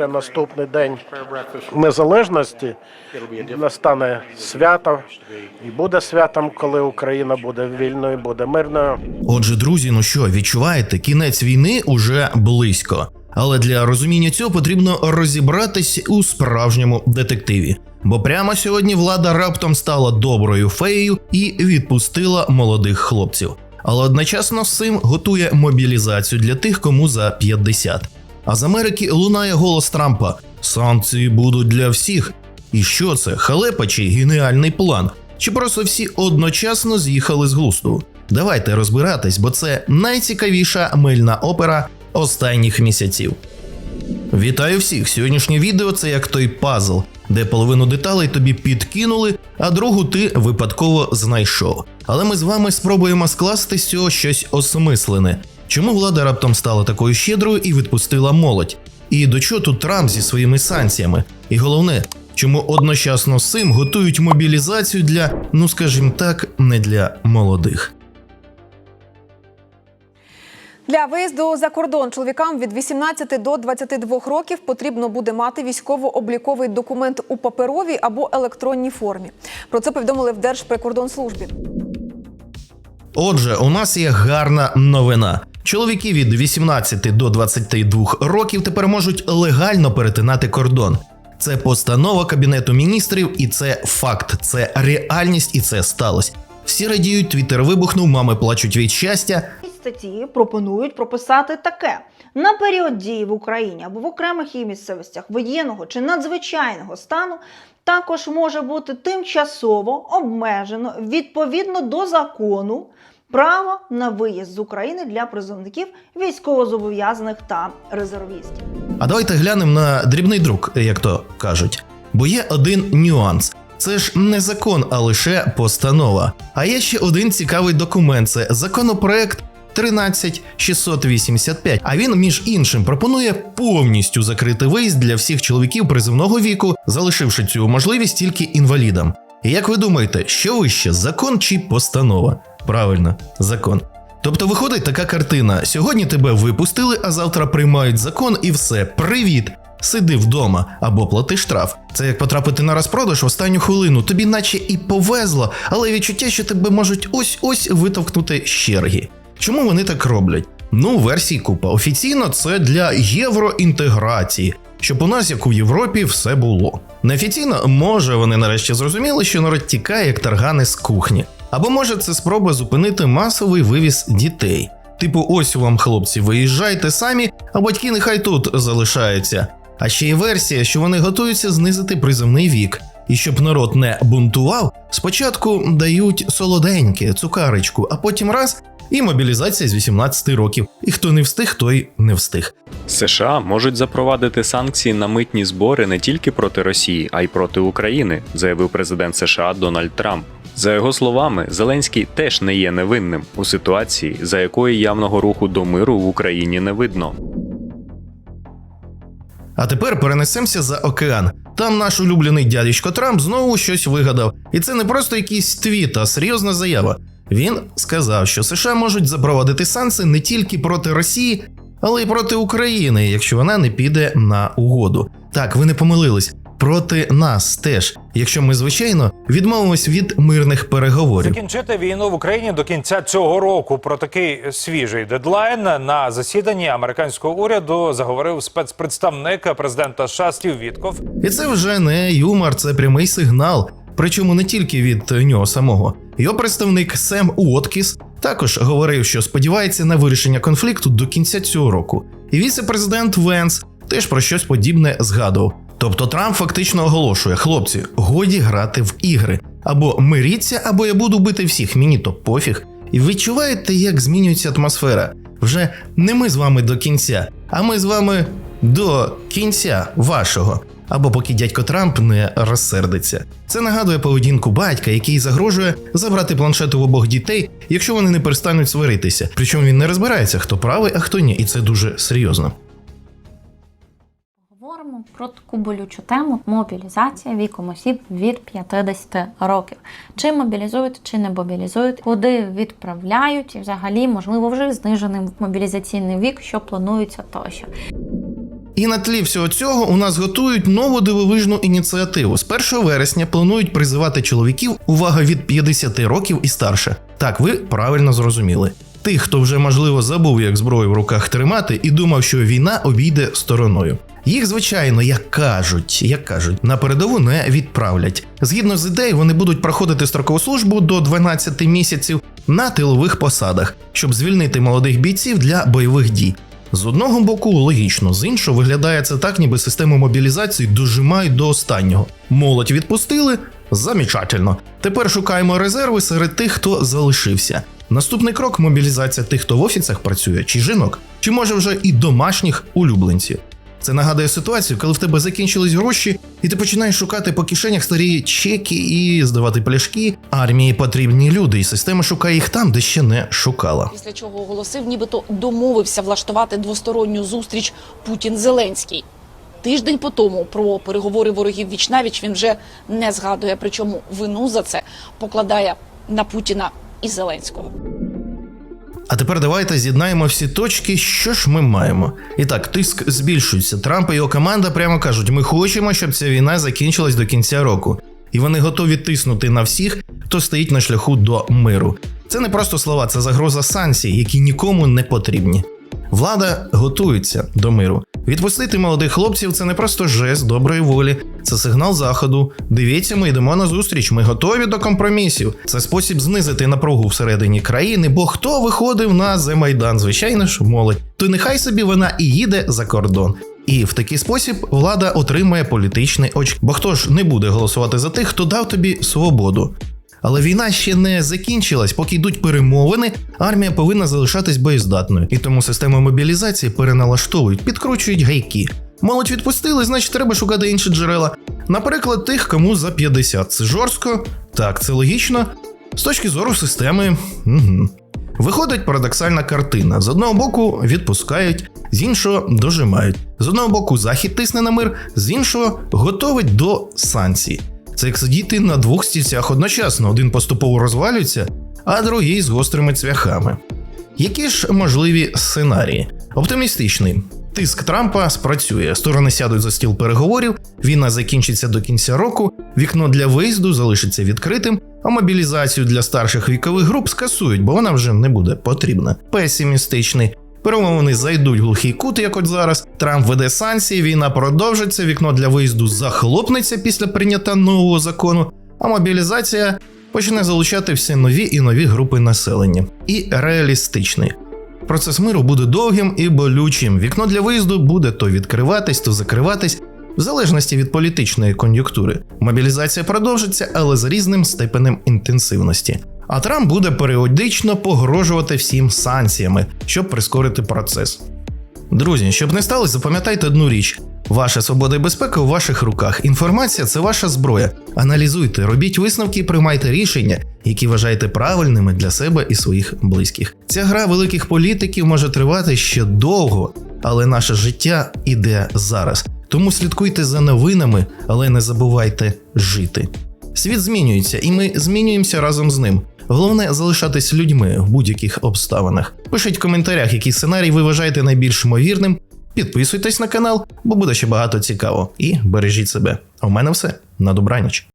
Наступний день незалежності настане свято, і буде святом, коли Україна буде вільною, буде мирною. Отже, друзі, ну що, відчуваєте, кінець війни уже близько. Але для розуміння цього потрібно розібратись у справжньому детективі. Бо прямо сьогодні влада раптом стала доброю феєю і відпустила молодих хлопців. Але одночасно з цим готує мобілізацію для тих, кому за 50. А з Америки лунає голос Трампа: санкції будуть для всіх. І що це? Халепа чи геніальний план? Чи просто всі одночасно з'їхали з глузду? Давайте розбиратись, бо це найцікавіша мильна опера останніх місяців. Вітаю всіх! Сьогоднішнє відео це як той пазл, де половину деталей тобі підкинули, а другу ти випадково знайшов. Але ми з вами спробуємо скласти з цього щось осмислене. Чому влада раптом стала такою щедрою і відпустила молодь? І до чого тут Трамп зі своїми санкціями? І головне, чому одночасно з цим готують мобілізацію для, ну скажімо так, не для молодих. Для виїзду за кордон чоловікам від 18 до 22 років потрібно буде мати військово-обліковий документ у паперовій або електронній формі. Про це повідомили в Держприкордонслужбі. Отже, у нас є гарна новина. Чоловіки від 18 до 22 років тепер можуть легально перетинати кордон. Це постанова Кабінету міністрів, і це факт, це реальність, і це сталося. Всі радіють, твіттер вибухнув, мами плачуть від щастя. Статті пропонують прописати таке: на період дії в Україні або в окремих її місцевостях воєнного чи надзвичайного стану також може бути тимчасово обмежено відповідно до закону право на виїзд з України для призовників військовозобов'язаних та резервістів. А давайте глянемо на дрібний друк, як то кажуть. Бо є один нюанс. Це ж не закон, а лише постанова. А є ще один цікавий документ: це законопроект 13685. А він, між іншим, пропонує повністю закрити виїзд для всіх чоловіків призивного віку, залишивши цю можливість тільки інвалідам. І як ви думаєте, що вище закон чи постанова? Правильно, закон. Тобто виходить така картина: сьогодні тебе випустили, а завтра приймають закон і все. Привіт! Сиди вдома або плати штраф. Це як потрапити на розпродаж в останню хвилину. Тобі наче і повезло, але відчуття, що тебе можуть ось-ось витовкнути з черги. Чому вони так роблять? Ну, версій купа. Офіційно це для євроінтеграції, щоб у нас, як у Європі, все було. Неофіційно, може, вони нарешті зрозуміли, що народ тікає, як таргани з кухні. Або може це спроба зупинити масовий вивіз дітей. Типу, ось вам, хлопці, виїжджайте самі, а батьки нехай тут залишаються. А ще є версія, що вони готуються знизити призовний вік. І щоб народ не бунтував, спочатку дають солоденьке, цукаричку, а потім раз і мобілізація з 18 років. І хто не встиг, той не встиг. США можуть запровадити санкції на митні збори не тільки проти Росії, а й проти України, заявив президент США Дональд Трамп. За його словами, Зеленський теж не є невинним у ситуації, за якої явного руху до миру в Україні не видно. А тепер перенесемося за океан. Там наш улюблений дядечко Трамп знову щось вигадав. І це не просто якийсь твіт, а серйозна заява. Він сказав, що США можуть запровадити санкції не тільки проти Росії, але й проти України, якщо вона не піде на угоду. Так, ви не помилились. Проти нас теж, якщо ми звичайно відмовимось від мирних переговорів. Закінчити війну в Україні до кінця цього року. Про такий свіжий дедлайн на засіданні американського уряду заговорив спецпредставник президента США Стів Вітков. І це вже не юмор, це прямий сигнал. Причому не тільки від нього самого. Його представник Сем Уоткіс також говорив, що сподівається на вирішення конфлікту до кінця цього року. І віце-президент Венс теж про щось подібне згадував. Тобто Трамп фактично оголошує: хлопці, годі грати в ігри. Або миріться, або я буду бити всіх, мені то пофіг. І відчуваєте, як змінюється атмосфера. Вже не ми з вами до кінця, а ми з вами до кінця вашого. Або поки дядько Трамп не розсердиться. Це нагадує поведінку батька, який загрожує забрати планшет у обох дітей, якщо вони не перестануть сваритися. Причому він не розбирається, хто правий, а хто ні, і це дуже серйозно. Говоримо про таку болючу тему мобілізація віком осіб від 50 років. Чи мобілізують, чи не мобілізують, куди відправляють, і взагалі, можливо, вже знижений мобілізаційний вік, що планується тощо. І на тлі всього цього у нас готують нову дивовижну ініціативу. З 1 вересня планують призивати чоловіків увага від 50 років і старше. Так, ви правильно зрозуміли. Тих, хто вже можливо забув, як зброю в руках тримати, і думав, що війна обійде стороною. Їх, звичайно, як кажуть, як кажуть, на передову не відправлять. Згідно з ідеєю, вони будуть проходити строкову службу до 12 місяців на тилових посадах, щоб звільнити молодих бійців для бойових дій. З одного боку, логічно, з іншого виглядає це так, ніби систему мобілізації дожимають до останнього. Молодь відпустили замічательно. Тепер шукаємо резерви серед тих, хто залишився. Наступний крок мобілізація тих, хто в офісах працює, чи жінок, чи може вже і домашніх улюбленців. Це нагадує ситуацію, коли в тебе закінчились гроші, і ти починаєш шукати по кишенях старі чеки і здавати пляшки. Армії потрібні люди, і система шукає їх там, де ще не шукала. Після чого оголосив, нібито домовився влаштувати двосторонню зустріч Путін-Зеленський. Тиждень по тому про переговори ворогів вічнавіч він вже не згадує. Причому вину за це покладає на Путіна і Зеленського. А тепер давайте з'єднаємо всі точки, що ж ми маємо. І так, тиск збільшується. Трамп і його команда прямо кажуть: ми хочемо, щоб ця війна закінчилась до кінця року. І вони готові тиснути на всіх, хто стоїть на шляху до миру. Це не просто слова, це загроза санкцій, які нікому не потрібні. Влада готується до миру. Відпустити молодих хлопців це не просто жест доброї волі, це сигнал заходу. Дивіться, ми йдемо на зустріч, ми готові до компромісів. Це спосіб знизити напругу всередині країни, бо хто виходив на Земайдан? Звичайно ж, молодь. То нехай собі вона і їде за кордон. І в такий спосіб влада отримує політичний очк. Бо хто ж не буде голосувати за тих, хто дав тобі свободу? Але війна ще не закінчилась, поки йдуть перемовини, армія повинна залишатись боєздатною, і тому систему мобілізації переналаштовують, підкручують гайки. Молодь відпустили, значить, треба шукати інші джерела. Наприклад, тих, кому за 50. Це жорстко, так, це логічно. З точки зору системи. Угу. Виходить парадоксальна картина: з одного боку відпускають, з іншого дожимають. З одного боку, захід тисне на мир, з іншого готовить до санкцій. Це як сидіти на двох стільцях одночасно. Один поступово розвалюється, а другий з гострими цвяхами. Які ж можливі сценарії? Оптимістичний. Тиск Трампа спрацює, сторони сядуть за стіл переговорів, війна закінчиться до кінця року, вікно для виїзду залишиться відкритим, а мобілізацію для старших вікових груп скасують, бо вона вже не буде потрібна. Песимістичний. Перемовини зайдуть в глухий кут, як от зараз. Трамп веде санкції, війна продовжиться, вікно для виїзду захлопнеться після прийняття нового закону, а мобілізація почне залучати все нові і нові групи населення. І реалістичний. Процес миру буде довгим і болючим. Вікно для виїзду буде то відкриватись, то закриватись, в залежності від політичної кон'юнктури. Мобілізація продовжиться, але з різним степенем інтенсивності. А Трамп буде періодично погрожувати всім санкціями, щоб прискорити процес. Друзі, щоб не сталося, запам'ятайте одну річ: ваша свобода і безпека у ваших руках. Інформація це ваша зброя. Аналізуйте, робіть висновки і приймайте рішення, які вважаєте правильними для себе і своїх близьких. Ця гра великих політиків може тривати ще довго, але наше життя іде зараз. Тому слідкуйте за новинами, але не забувайте жити. Світ змінюється, і ми змінюємося разом з ним. Головне залишатись людьми в будь-яких обставинах. Пишіть в коментарях, який сценарій ви вважаєте найбільш ймовірним. Підписуйтесь на канал, бо буде ще багато цікаво. І бережіть себе. А у мене все на добраніч.